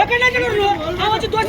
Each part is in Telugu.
ఎక్కడ వచ్చి దోశ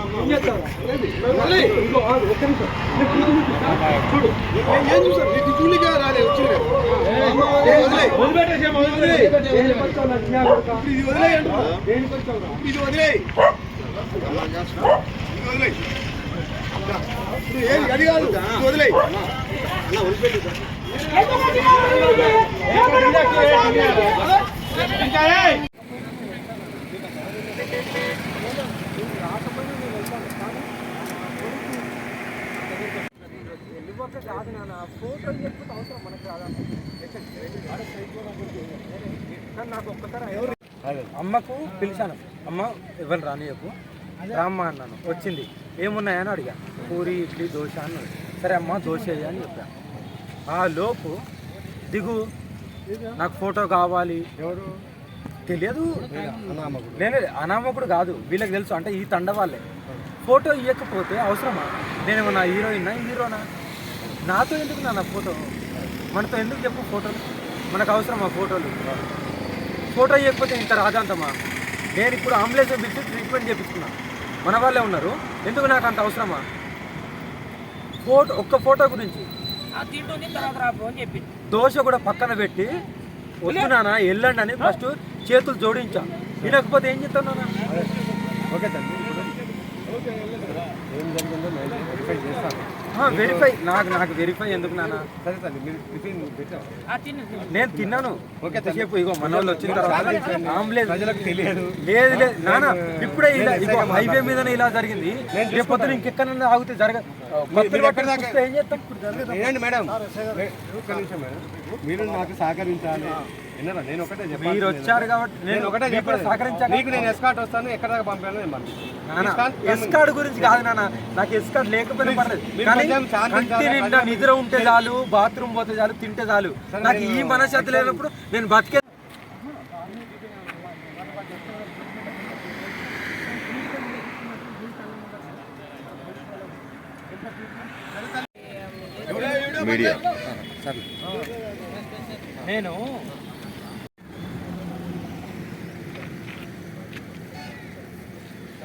అమ్మ నీ దండం పెట్టేస్తా. అమ్మ వదిలిపెట్టమ్మా దండం పెట్టు. ఇది వదిలే కాదు అమ్మకు పిలిచాను. అమ్మ ఎవరు రానియకు? రామ్మ అన్నాను. వచ్చింది. ఏమున్నాయని అడిగా. పూరి ఇడ్లీ దోశ అన్నాడు సరే అమ్మ దోశ అని చెప్పా. ఆ లోపు దిగు. నాకు ఫోటో కావాలి. ఎవరు? తెలియదు. నేను అనామకుడు కాదు. వీళ్ళకి తెలుసు. అంటే ఈ తండ వాళ్ళే. ఫోటో ఇవ్వకపోతే అవసరమా? నేనేమన్నా హీరోయినా? హీరోనా? నాతో ఎందుకు నా ఫోటో? మనతో ఎందుకు చెప్పు ఫోటోలు? మనకు అవసరమా ఫోటోలు? ఫోటో ఇవ్వకపోతే ఇంత రాజాంతమా నేను ఇప్పుడు అంబులెన్స్ పిలిచి ట్రీట్మెంట్ చేపించుకున్నా మన వాళ్ళే ఉన్నారు. ఎందుకు నాకు అంత అవసరమా? ఫోటో ఒక్క ఫోటో గురించి. దోశ కూడా పక్కన పెట్టి వస్తున్నానా వెళ్ళండి అని ఫస్ట్ చేతులు జోడించా. వినకపోతే ఏం చెప్తాను ఓకే తండ్రి ఏం జరిగిందో నేను వెరిఫై చేస్తాను వెరిఫై నాకు నాకు వెరిఫై ఎందుకు నాన్న? సరే మీరు టిఫిన్. నేను తిన్నాను. ఓకే ఎంతసేపు ఇగో మన వాళ్ళు వచ్చిన తర్వాత ప్రజలకు తెలియదు. లేదు లేదు. నాన్న ఇప్పుడే ఇలా నేను ఇగో హైవే మీదనే ఇలా జరిగింది. నేను రేపు పొద్దున ఇంకెక్కడన్నా ఆగితే జరగ ఏం చేస్తాం? జరగదు. మేడం? మే- ఒక్క నిమిషం మేడం. మీరు నాకు సహకరించాలి. విన్నారా నేను ఒకటే చెప్పాలి. మీరు వచ్చారు కాబట్టి నేను ఒకటే చెప్పాను సహకరించాలి నీకు నేను ఎస్కాట్ వస్తాను ఎక్కడ దాకా పంపాను నేను నాన్న పంపిస్తాను ఎస్కార్డ్ గురించి కాదు నాన్న నాకు ఎస్కార్డ్ లేకపోయినా పర్లేదు. కానీ కంటి నిండా నిద్ర ఉంటే చాలు బాత్రూమ్ పోతే చాలు తింటే చాలు. నాకు ఈ మనశ్శాంతి లేనప్పుడు నేను బతికే మీడియా. నేను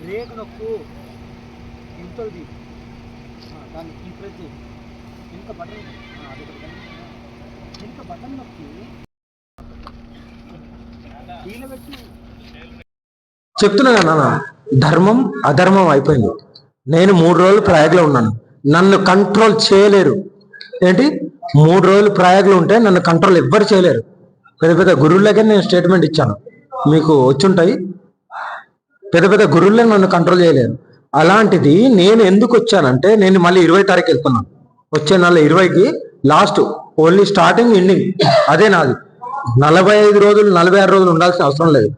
బ్రేక్ నొక్కు ఇంతది దాన్ని ఈ ప్రతి. ఇంత బటన్ ఆ, అది ఒకటి బటన్ నొక్కి కీల పెట్టి చెప్తున్నా నాన్న ధర్మం అధర్మం అయిపోయింది. నేను మూడు రోజులు ప్రయాగ్లో ఉన్నాను. నన్ను కంట్రోల్ చేయలేరు. ఏంటి? మూడు రోజులు ప్రయాగలు ఉంటే నన్ను కంట్రోల్ ఎవ్వరు చేయలేరు. పెద్ద పెద్ద గురువులకే నేను స్టేట్మెంట్ ఇచ్చాను. మీకు వచ్చుంటాయి. పెద్ద పెద్ద గురువులే నన్ను కంట్రోల్ చేయలేరు. అలాంటిది నేను ఎందుకు వచ్చానంటే నేను మళ్ళీ ఇరవై తారీఖు వెళ్తున్నాను. వచ్చే నెల ఇరవైకి లాస్ట్ ఓన్లీ స్టార్టింగ్ ఎండింగ్ అదే నాది. నలభై ఐదు రోజులు నలభై ఆరు రోజులు ఉండాల్సిన అవసరం లేదు.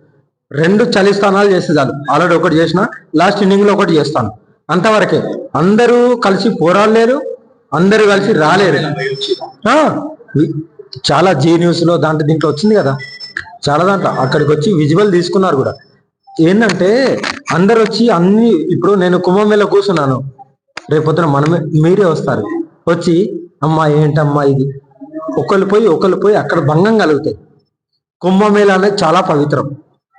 రెండు చలి స్థానాలు చేస్తే చాలు. ఆల్రెడీ ఒకటి చేసిన లాస్ట్ ఇన్నింగ్లో ఒకటి చేస్తాను. అంతవరకే. అందరూ కలిసి పోరాడలేరు. అందరు కలిసి రాలేరు. చాలా జీ న్యూస్లో దాంట్లో దీంట్లో వచ్చింది కదా. చాలా దాంట్లో అక్కడికి వచ్చి విజువల్ తీసుకున్నారు కూడా. ఏంటంటే అందరు వచ్చి అన్ని ఇప్పుడు నేను కుంభమేళ కూర్చున్నాను. రేపొద్దున మనమే మీరే వస్తారు. వచ్చి అమ్మా ఏంటమ్మా ఇది? ఒకళ్ళు పోయి ఒకళ్ళు పోయి అక్కడ భంగం కలుగుతాయి. కుంభమేళ అనేది చాలా పవిత్రం.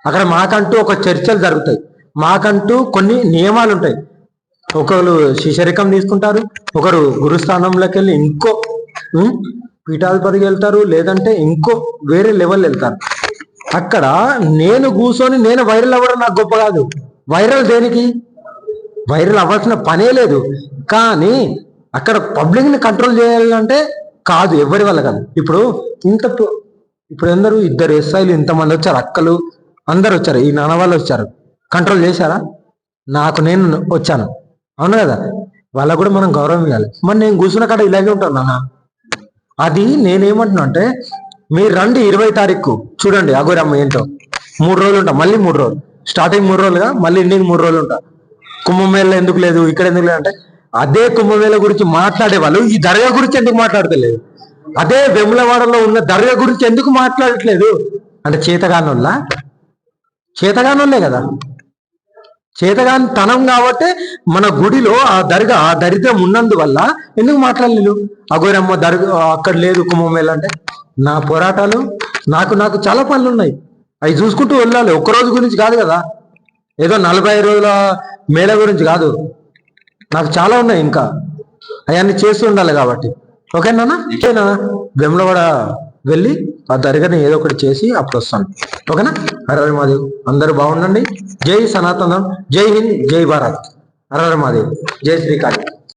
అక్కడ మాకంటూ ఒక చర్చలు జరుగుతాయి. మాకంటూ కొన్ని నియమాలు ఉంటాయి. ఒకరు శిశరికం తీసుకుంటారు ఒకరు గురుస్థానంలోకి వెళ్ళి ఇంకో పీఠాధిపతికి వెళ్తారు లేదంటే ఇంకో వేరే లెవెల్ వెళ్తారు. అక్కడ నేను కూర్చొని నేను వైరల్ అవ్వడం నాకు గొప్ప కాదు. వైరల్ దేనికి? వైరల్ అవ్వాల్సిన పనే లేదు. కానీ అక్కడ పబ్లిక్ని కంట్రోల్ చేయాలంటే కాదు ఎవరి వల్ల కాదు. ఇప్పుడు ఇంత ఇప్పుడు అందరూ ఇద్దరు ఎస్ఐలు ఇంతమంది వచ్చారు అక్కలు అందరు వచ్చారు ఈ నాన్న వాళ్ళు వచ్చారు. కంట్రోల్ చేశారా? నాకు నేను వచ్చాను. అవును కదా? వాళ్ళకు కూడా మనం గౌరవం ఇవ్వాలి. మరి నేను కూర్చున్న కాడ ఇలాగే ఉంటాను అది నేనేమంటున్నా అంటే మీరు రండి ఇరవై తారీఖు. చూడండి అగోరమ్మ ఏంటో. మూడు రోజులు ఉంటా మళ్ళీ మూడు రోజులు. స్టార్టింగ్ మూడు రోజులుగా మళ్ళీ ఎండింగ్ మూడు రోజులు ఉంటా. కుంభమేళ ఎందుకు లేదు? ఇక్కడ ఎందుకు లేదు అంటే అదే కుంభమేళ గురించి మాట్లాడే వాళ్ళు ఈ దర్గా గురించి ఎందుకు మాట్లాడతలేదు? అదే వెములవాడలో ఉన్న దర్గా గురించి ఎందుకు మాట్లాడట్లేదు? అంటే చేతగానోళ్ళ? చేతగానోళ్ళే కదా. చేతగాని తనం కాబట్టి మన గుడిలో ఆ దర్గా ఆ దరిద్రం ఉన్నందువల్ల ఎందుకు మాట్లాడలేదు? అగోరమ్మ దర్గా అక్కడ లేదు కుంభమేళ అంటే నా పోరాటాలు నాకు నాకు చాలా పనులు ఉన్నాయి అవి చూసుకుంటూ వెళ్ళాలి. ఒక్క రోజు గురించి కాదు కదా. ఏదో నలభై రోజుల మేళ గురించి కాదు. నాకు చాలా ఉన్నాయి ఇంకా. అవన్నీ చేస్తూ ఉండాలి కాబట్టి. ఓకేనా ఓకేనా వెమ్లవాడ వెళ్ళి ఆ దరిగని ఏదో ఒకటి చేసి అప్పుడు వస్తాను. ఓకేనా? హరహరి మహాదేవ్. అందరూ బాగుండండి. జై సనాతనం. జై హింద్. జై భారత్. హరహరి మహాదేవ్. జై శ్రీకాళి.